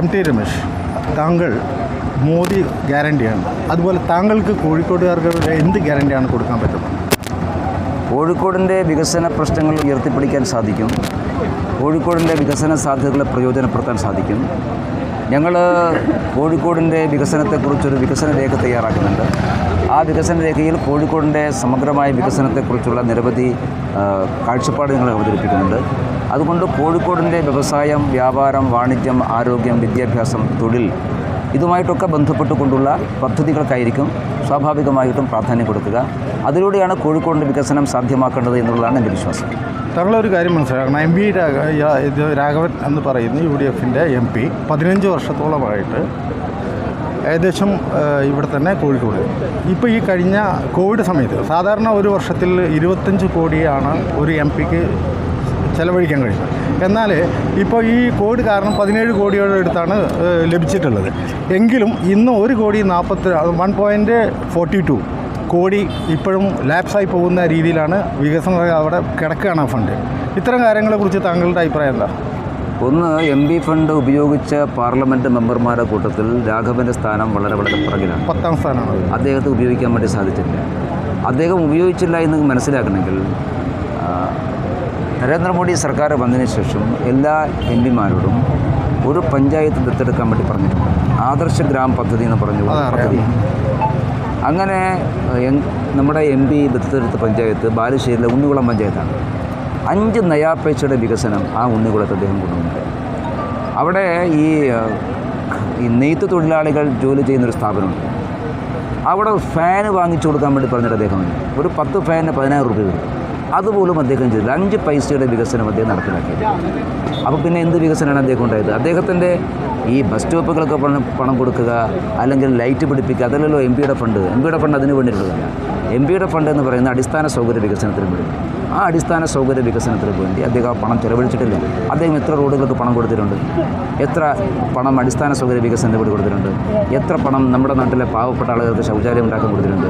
M T Ramesh താങ്കൾ മോദി ഗ്യാരണ്ടിയാണ് അതുപോലെ താങ്കൾക്ക് കോഴിക്കോട്ടുകാർക്ക് എന്ത് ഗ്യാരണ്ടിയാണ് കൊടുക്കാൻ പറ്റുന്നത്? കോഴിക്കോടിന്റെ വികസന പ്രശ്നങ്ങൾ ഉയർത്തിപ്പിടിക്കാൻ സാധിക്കും. കോഴിക്കോടിന്റെ വികസന സാധ്യതകളെ പ്രയോജനപ്പെടുത്താൻ സാധിക്കും. ഞങ്ങൾ കോഴിക്കോടിന്റെ വികസനത്തെക്കുറിച്ചൊരു വികസന രേഖ തയ്യാറാക്കുന്നുണ്ട്. ആ വികസന രേഖയിൽ കോഴിക്കോടിന്റെ സമഗ്രമായ വികസനത്തെക്കുറിച്ചുള്ള നിരവധി കാഴ്ചപ്പാട് ഞങ്ങൾ അവതരിപ്പിക്കുന്നുണ്ട്. അതുകൊണ്ട് കോഴിക്കോടിന്റെ വ്യവസായം വ്യാപാരം വാണിജ്യം ആരോഗ്യം വിദ്യാഭ്യാസം തൊഴിൽ ഇതുമായിട്ടൊക്കെ ബന്ധപ്പെട്ടുകൊണ്ടുള്ള പദ്ധതികൾക്കായിരിക്കും സ്വാഭാവികമായിട്ടും പ്രാധാന്യം കൊടുക്കുക. അതിലൂടെയാണ് കോഴിക്കോടിന്റെ വികസനം സാധ്യമാക്കേണ്ടത് എന്നുള്ളതാണ് എന്റെ വിശ്വാസം. താങ്കളൊരു കാര്യം മനസ്സിലാക്കണം. എം പി ഇത് രാഘവൻ എന്ന് പറയുന്ന യു ഡി എഫിന്റെ എം പി പതിനഞ്ച് വർഷത്തോളമായിട്ട് ഏകദേശം ഇവിടെ തന്നെ കോഴിക്കോട്. ഇപ്പോൾ ഈ കഴിഞ്ഞ കോവിഡ് സമയത്ത് സാധാരണ ഒരു വർഷത്തിൽ ഇരുപത്തഞ്ച് കോടിയാണ് ഒരു എം പിക്ക് ചെലവഴിക്കാൻ കഴിയും. എന്നാൽ ഇപ്പോൾ ഈ കോവിഡ് കാരണം പതിനേഴ് കോടിയോടെ അടുത്താണ് ലഭിച്ചിട്ടുള്ളത്. എങ്കിലും ഇന്ന് ഒരു കോടി നാൽപ്പത്തി വൺ പോയിന്റ് ഫോർട്ടി ടു കോടി ഇപ്പോഴും ലാപ്സായി പോകുന്ന രീതിയിലാണ് വികസന അവിടെ കിടക്കുകയാണ് ആ ഫണ്ട് ഇത്തരം കാര്യങ്ങളെക്കുറിച്ച് താങ്കളുടെ അഭിപ്രായം എന്താ? ഒന്ന് എം പി ഫണ്ട് ഉപയോഗിച്ച പാർലമെന്റ് മെമ്പർമാരുടെ കൂട്ടത്തിൽ രാഘവന്റെ സ്ഥാനം വളരെ വളരെ പുറകിലാണ്. പത്താം സ്ഥാനമാണ്. അദ്ദേഹത്തെ ഉപയോഗിക്കാൻ വേണ്ടി സാധിച്ചില്ല അദ്ദേഹം ഉപയോഗിച്ചില്ല എന്ന് മനസ്സിലാക്കണമെങ്കിൽ നരേന്ദ്രമോദി സർക്കാർ വന്നതിന് ശേഷം എല്ലാ എം പിമാരോടും ഒരു പഞ്ചായത്ത് ദത്തെടുക്കാൻ വേണ്ടി പറഞ്ഞിട്ടുണ്ട്. ആദർശ ഗ്രാം പദ്ധതി എന്ന് പറഞ്ഞു പദ്ധതി. അങ്ങനെ നമ്മുടെ എം പി ദത്തെടുത്ത പഞ്ചായത്ത് ബാലുശ്ശേരിയിലെ ഉണ്ണികുളം പഞ്ചായത്താണ്. അഞ്ച് നയാപ്പേച്ചയുടെ വികസനം ആ ഉണ്ണികുളത്ത് അദ്ദേഹം കൊണ്ടുവന്നു അവിടെ ഈ നെയ്ത്ത് തൊഴിലാളികൾ ജോലി ചെയ്യുന്നൊരു സ്ഥാപനമുണ്ട്. അവിടെ ഫാന് വാങ്ങിച്ചു കൊടുക്കാൻ വേണ്ടി പറഞ്ഞിട്ട് അദ്ദേഹം ഒരു പത്ത് ഫാനിന് പതിനായിരം റുപ്യ വരും. അതുപോലും അദ്ദേഹം ചെയ്തില്ല. അഞ്ച് പൈസയുടെ വികസനം അദ്ദേഹം നടപ്പിലാക്കിയത് അപ്പോൾ പിന്നെ എന്ത് വികസനമാണ് അദ്ദേഹം ഉണ്ടായത്? അദ്ദേഹത്തിന്റെ ഈ ബസ് സ്റ്റോപ്പുകളൊക്കെ പണം പണം കൊടുക്കുക അല്ലെങ്കിൽ ലൈറ്റ് പിടിപ്പിക്കുക അതല്ലല്ലോ എം പിയുടെ ഫണ്ട്. എം പിയുടെ ഫണ്ട് അതിന് വേണ്ടിയിട്ടുള്ളതല്ല. എം പിയുടെ ഫണ്ട് എന്ന് പറയുന്ന അടിസ്ഥാന സൗകര്യ വികസനത്തിന് വേണ്ടി. ആ അടിസ്ഥാന സൗകര്യ വികസനത്തിന് വേണ്ടി അദ്ദേഹം പണം ചെലവഴിച്ചിട്ടില്ല. അദ്ദേഹം എത്ര റോഡുകൾക്ക് പണം കൊടുത്തിട്ടുണ്ട്? എത്ര പണം അടിസ്ഥാന സൗകര്യ വികസനത്തിന് വേണ്ടി കൊടുത്തിട്ടുണ്ട്? എത്ര പണം നമ്മുടെ നാട്ടിലെ പാവപ്പെട്ട ആളുകൾക്ക് ശൗചാലയം ഉണ്ടാക്കാൻ കൊടുത്തിട്ടുണ്ട്?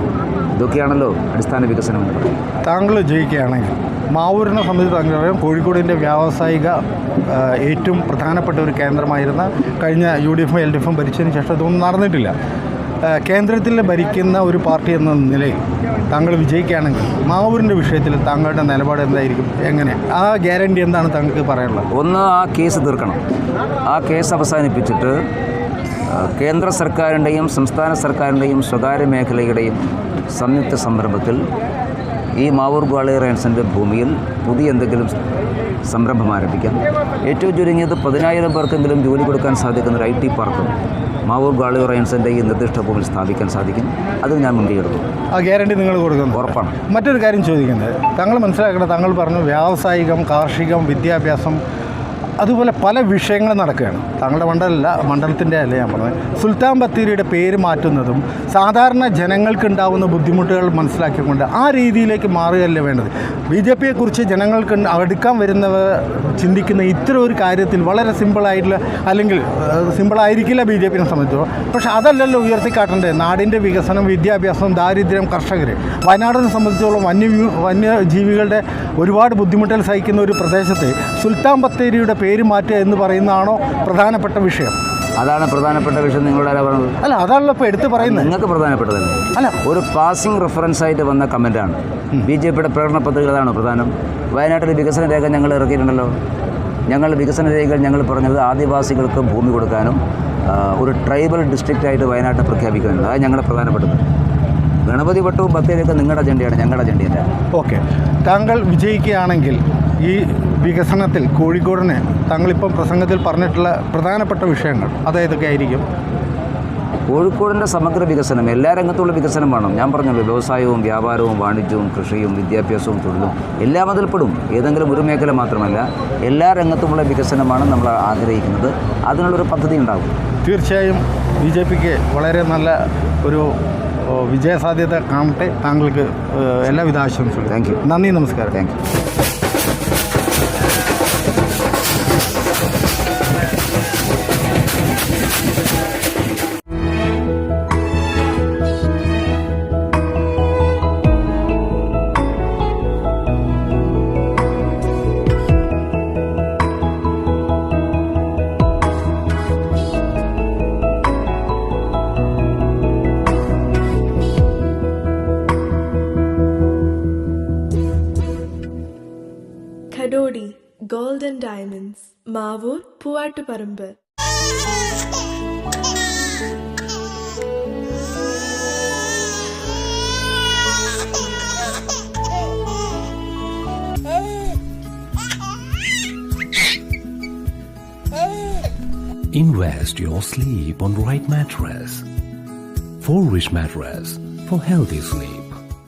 ഇതൊക്കെയാണല്ലോ അടിസ്ഥാന വികസനം എന്ന് പറയുന്നത്. താങ്കൾ ജയിക്കുകയാണെങ്കിൽ മാവൂരിനെ സംബന്ധിച്ച് താങ്കളറിയാം കോഴിക്കോടിന്റെ വ്യാവസായിക ഏറ്റവും പ്രധാനപ്പെട്ട ഒരു കേന്ദ്രമായിരുന്ന കഴിഞ്ഞ യു ഡി എഫും എൽ ഡി എഫും ഭരിച്ചതിന് ശേഷം ഇതൊന്നും നടന്നിട്ടില്ല. കേന്ദ്രത്തിൽ ഭരിക്കുന്ന ഒരു പാർട്ടി എന്ന നിലയിൽ താങ്കൾ വിജയിക്കുകയാണെങ്കിൽ മാവൂരിന്റെ വിഷയത്തിൽ താങ്കളുടെ നിലപാട് എന്തായിരിക്കും? എങ്ങനെ? ആ ഗ്യാരണ്ടി എന്താണ് താങ്കൾക്ക് പറയാനുള്ളത്? ഒന്ന് ആ കേസ് തീർക്കണം. ആ കേസ് അവസാനിപ്പിച്ചിട്ട് കേന്ദ്ര സർക്കാരിന്റെയും സംസ്ഥാന സർക്കാരിന്റെയും സ്വകാര്യ മേഖലയുടെയും സംയുക്ത സംരംഭത്തിൽ ഈ മാവൂർ ഗ്വാളിയർ ആൻസിന്റെ ഭൂമിയിൽ പുതിയ എന്തെങ്കിലും സംരംഭം ആരംഭിക്കാം. ഏറ്റവും ചുരുങ്ങിയത് പതിനായിരം പേർക്കെങ്കിലും ജോലി കൊടുക്കാൻ സാധിക്കുന്ന ഒരു ഐ ടി പാർക്കും മാവൂർ ഗ്വാളിയർ ആൻസിന്റെ ഈ നിർദ്ദിഷ്ട ഭൂമിയിൽ സ്ഥാപിക്കാൻ സാധിക്കും. അത് ഞാൻ മുൻകൈയെടുക്കും ആ ഗ്യാരണ്ടി നിങ്ങൾ കൊടുക്കുന്നു. ഉറപ്പാണ്. മറ്റൊരു കാര്യം ചോദിക്കുന്നത്. താങ്കൾ മനസ്സിലാക്കണം താങ്കൾ പറഞ്ഞു വ്യാവസായികം കാർഷികം വിദ്യാഭ്യാസം അതുപോലെ പല വിഷയങ്ങളും നടക്കുകയാണ്. താങ്കളുടെ മണ്ഡലമല്ല മണ്ഡലത്തിന്റെ അല്ല ഞാൻ പറഞ്ഞത്? സുൽത്താൻ ബത്തേരിയുടെ പേര് മാറ്റുന്നതും സാധാരണ ജനങ്ങൾക്ക് ഉണ്ടാകുന്ന ബുദ്ധിമുട്ടുകൾ മനസ്സിലാക്കിക്കൊണ്ട് ആ രീതിയിലേക്ക് മാറുകയല്ലേ വേണ്ടത്? ബി ജെ പിയെക്കുറിച്ച് ജനങ്ങൾക്ക് അടുക്കാൻ വരുന്നവർ ചിന്തിക്കുന്ന ഇത്തരം ഒരു കാര്യത്തിൽ വളരെ സിമ്പിളായിട്ടുള്ള അല്ലെങ്കിൽ സിമ്പിളായിരിക്കില്ല ബി ജെ പിനെ സംബന്ധിച്ചോ? പക്ഷേ അതല്ലല്ലോ ഉയർത്തിക്കാട്ടേണ്ടത്. നാടിന്റെ വികസനം വിദ്യാഭ്യാസം ദാരിദ്ര്യം കർഷകർ വയനാടിനെ സംബന്ധിച്ചോളം വന്യ വന്യജീവികളുടെ ഒരുപാട് ബുദ്ധിമുട്ടൽ സഹിക്കുന്ന ഒരു പ്രദേശത്ത് സുൽത്താൻ ബത്തേരിയുടെ പേര് മാറ്റുക എന്ന് പറയുന്നതാണോ പ്രധാനപ്പെട്ട വിഷയം? അതാണ് പ്രധാനപ്പെട്ട വിഷയം. നിങ്ങളുടെ ആരാ പറഞ്ഞത്? അല്ല അതാണല്ലോ ഇപ്പോൾ എടുത്ത് പറയുന്നത്. നിങ്ങൾക്ക് പ്രധാനപ്പെട്ടതല്ലേ? അല്ല. ഒരു പാസിംഗ് റെഫറൻസ് ആയിട്ട് വന്ന കമന്റാണ് ബി ജെ പിയുടെ പ്രകടന പദ്ധതികൾ അതാണ് പ്രധാനം? വയനാട്ടിൽ വികസന രേഖ ഞങ്ങൾ ഇറക്കിയിട്ടുണ്ടല്ലോ. ഞങ്ങൾ വികസന രേഖകൾ ഞങ്ങൾ പറഞ്ഞത് ആദിവാസികൾക്ക് ഭൂമി കൊടുക്കാനും ഒരു ട്രൈബൽ ഡിസ്ട്രിക്റ്റായിട്ട് വയനാട്ടിൽ പ്രഖ്യാപിക്കാനുണ്ട് അതാണ് ഞങ്ങളുടെ പ്രധാനപ്പെട്ടത്. ഗണപതി വട്ടവും ബത്തേരിയൊക്കെ നിങ്ങളുടെ അജണ്ടയാണ് ഞങ്ങളുടെ അജണ്ടയല്ല. ഓക്കെ. താങ്കൾ വിജയിക്കുകയാണെങ്കിൽ ഈ വികസനത്തിൽ കോഴിക്കോടിനെ താങ്കളിപ്പം പ്രസംഗത്തിൽ പറഞ്ഞിട്ടുള്ള പ്രധാനപ്പെട്ട വിഷയങ്ങൾ അതേതൊക്കെ ആയിരിക്കും? കോഴിക്കോടിന്റെ സമഗ്ര വികസനം എല്ലാ രംഗത്തുള്ള വികസനം വേണം. ഞാൻ പറഞ്ഞല്ലോ വ്യവസായവും വ്യാപാരവും വാണിജ്യവും കൃഷിയും വിദ്യാഭ്യാസവും തൊഴിലും എല്ലാം അതിൽപ്പെടും ഏതെങ്കിലും ഒരു മേഖല മാത്രമല്ല എല്ലാ രംഗത്തുമുള്ള വികസനമാണ് നമ്മൾ ആഗ്രഹിക്കുന്നത്. അതിനുള്ളൊരു പദ്ധതി ഉണ്ടാകും. തീർച്ചയായും ബി ജെ പിക്ക് വളരെ നല്ല ഒരു വിജയസാധ്യത കാണട്ടെ. താങ്കൾക്ക് എല്ലാവിധ ആശംസകളും. താങ്ക് യു നന്ദി നമസ്കാരം. Thank you ഖഡോഡി golden diamonds Mavoor Poovattuparamba Invest your sleep on right mattress. For rich mattress for healthy sleep.